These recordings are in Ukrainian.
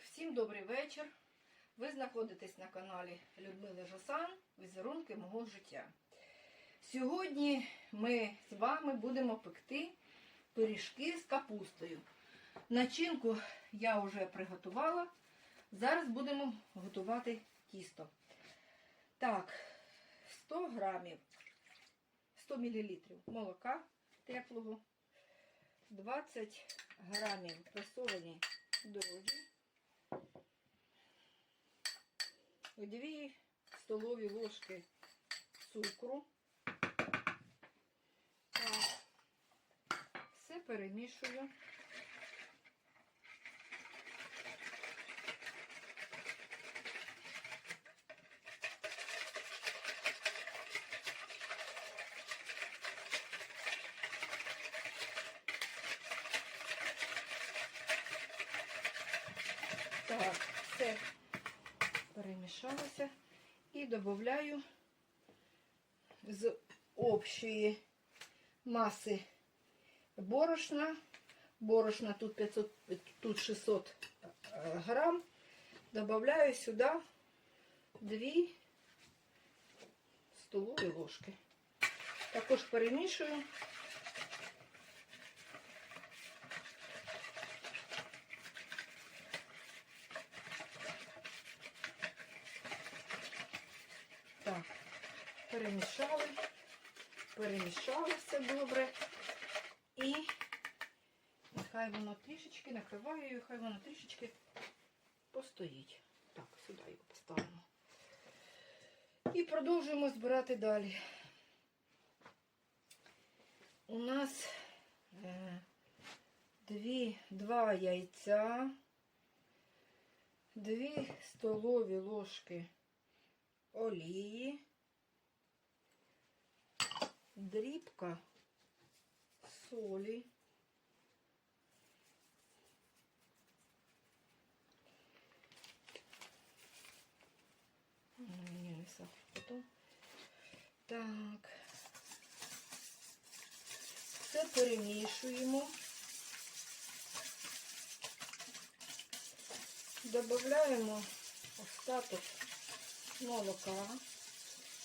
всім добрий вечір. Ви знаходитесь на каналі Людмили Жосан Візерунки мого життя. Сьогодні ми з вами будемо пекти пиріжки з капустою. Начинку я вже приготувала. Зараз будемо готувати тісто. Так, 100 грамів, 100 мл молока теплого, 20 грамів пресовані дрожжі, 2 столові ложки цукру. Так, все перемішую. Так, все перемішалося. І додаю з общої маси борошна. Борошна тут 500, тут 600 грам. Добавляю сюди 2 столові ложки. Також перемішую. Так, перемішали, перемішали все добре. І нехай воно трішечки, накриваю її, хай воно трішечки постоїть. Так, сюди його поставимо. І продовжуємо збирати далі. У нас е, дві, два яйця, дві столові ложки олії, дрібка солі, Мені не сахар потім. Так. Все перемішуємо. Добавляємо остаток молока.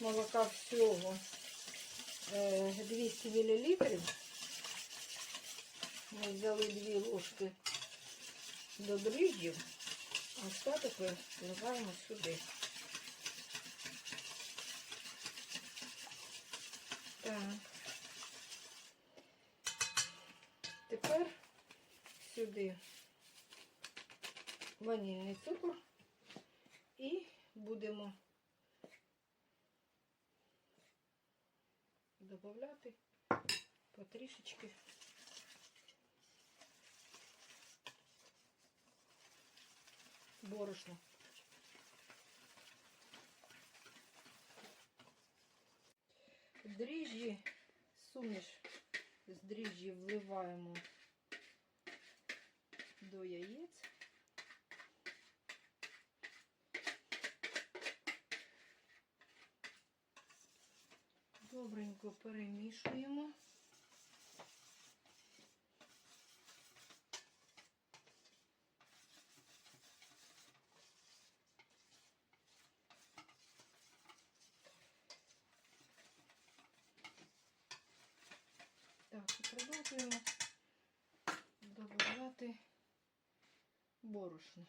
Молока всього е, 200 мл. Ми взяли 2 ложки до дріжджів, а остаток вливаємо сюди. Так. Тепер сюди ванільний цукор і будемо додати потрішечки борошна. Дріжджі, суміш з дріжджі вливаємо до яєць. Добренько перемішуємо. Так, і продовжуємо додавати борошно.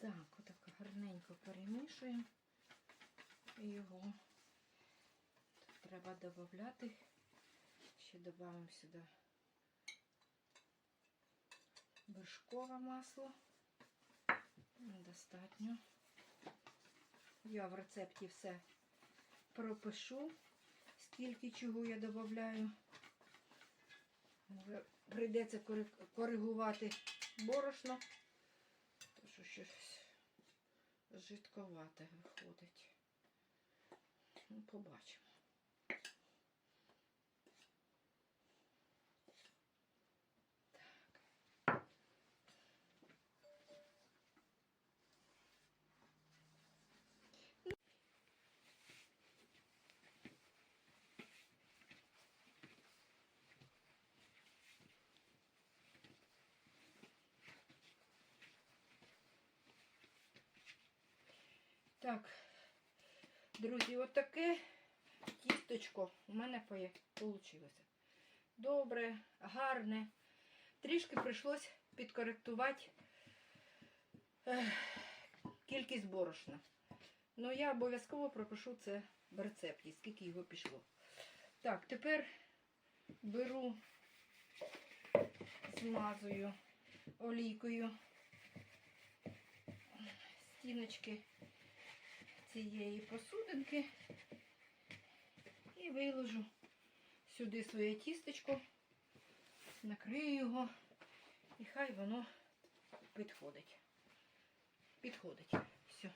Так, отак гарненько перемішуємо його Тут треба додати. Ще додамо сюди вершкове масло. Достатньо. Я в рецепті все пропишу, скільки чого я додаю. Прийдеться коригувати борошно. То що щось жидковате виходить. Ну, побачимо. Так, друзі, отаке тісточко у мене вийшло. Добре, гарне. Трішки прийшлось підкоректувати кількість борошна. Ну, я обов'язково пропишу це в рецепті, скільки його пішло. Так, тепер беру, змазую олійкою стіночки цієї посудинки і виложу сюди своє тістечко, накрию його і хай воно підходить. Підходить. Все.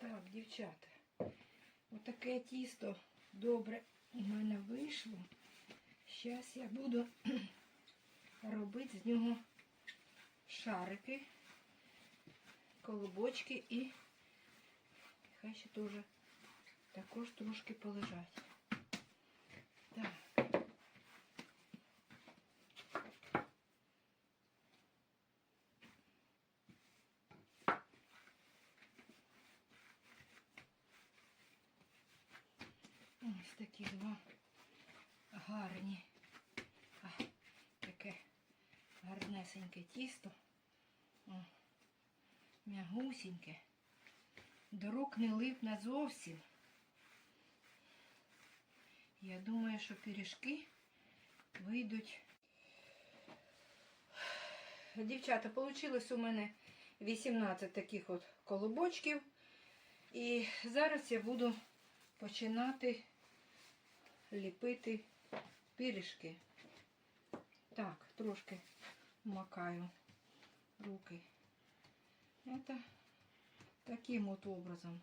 Так, дівчата, отаке тісто добре у мене вийшло. Зараз я буду робити з нього шарики, колобочки і хай ще теж також трошки полежать. Так. Ось такі два гарні. А, таке гарнесеньке тісто. М'ягусіньке. До рук не липне зовсім. Я думаю, що пиріжки вийдуть. Дівчата, вийшло у мене 18 таких от колобочків. І зараз я буду починати ліпити пиріжки. Так, трошки макаю руки. Это таким от образом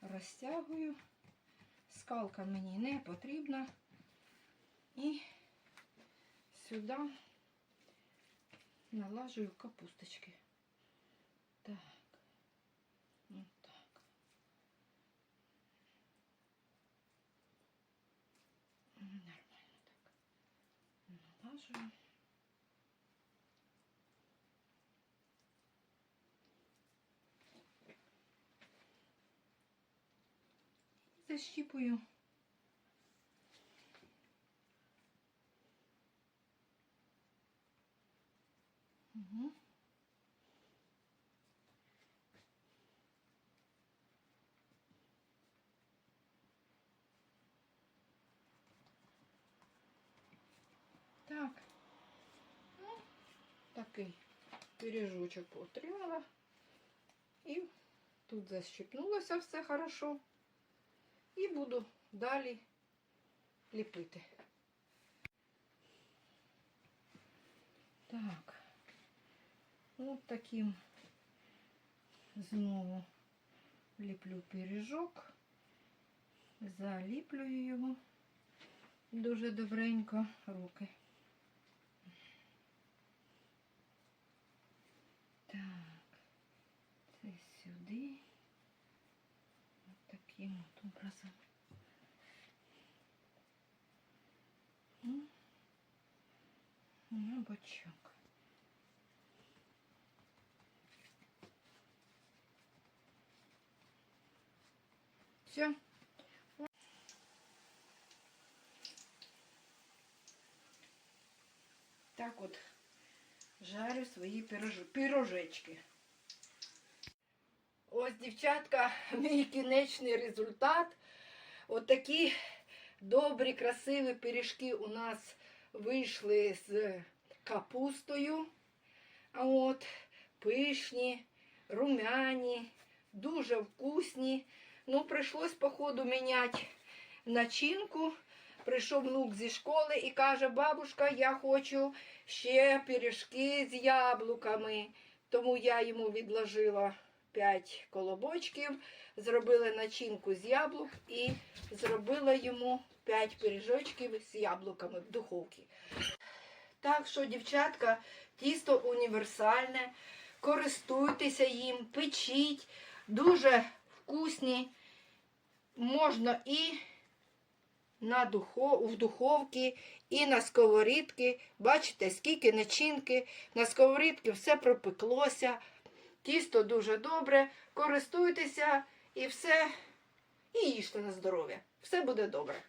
розтягую. Скалка мені не потрібна. І сюди налажую капусточки. Так. От так. Нормально так. Налажую. Защіпую. Угу. Так. Ну, такий пиріжочок отримала. І тут защипнулося все хорошо. І буду далі ліпити. Так. От таким знову ліплю пиріжок, заліплюю його дуже добренько руки. Так, це сюди. Таким от образом. На бочок. Все. Так от жарю пирож... пирожечки. Ось, дівчатка, мій кінечний результат. Отакі добрі, красиві пиріжки у нас вийшли з капустою. От пишні, румяні, дуже вкусні. Ну, прийшлось, походу, міняти начинку. Прийшов внук зі школи і каже, бабушка, я хочу ще пиріжки з яблуками. Тому я йому відложила 5 колобочків, зробила начинку з яблук і зробила йому 5 пиріжочків з яблуками в духовці. Так що, дівчатка, тісто універсальне. Користуйтеся їм, печіть, дуже вкусні. Можна і на духо, в духовці і на сковорідки. Бачите, скільки начинки. На сковорідки все пропеклося. Тісто дуже добре. Користуйтеся і все. І їжте на здоров'я. Все буде добре.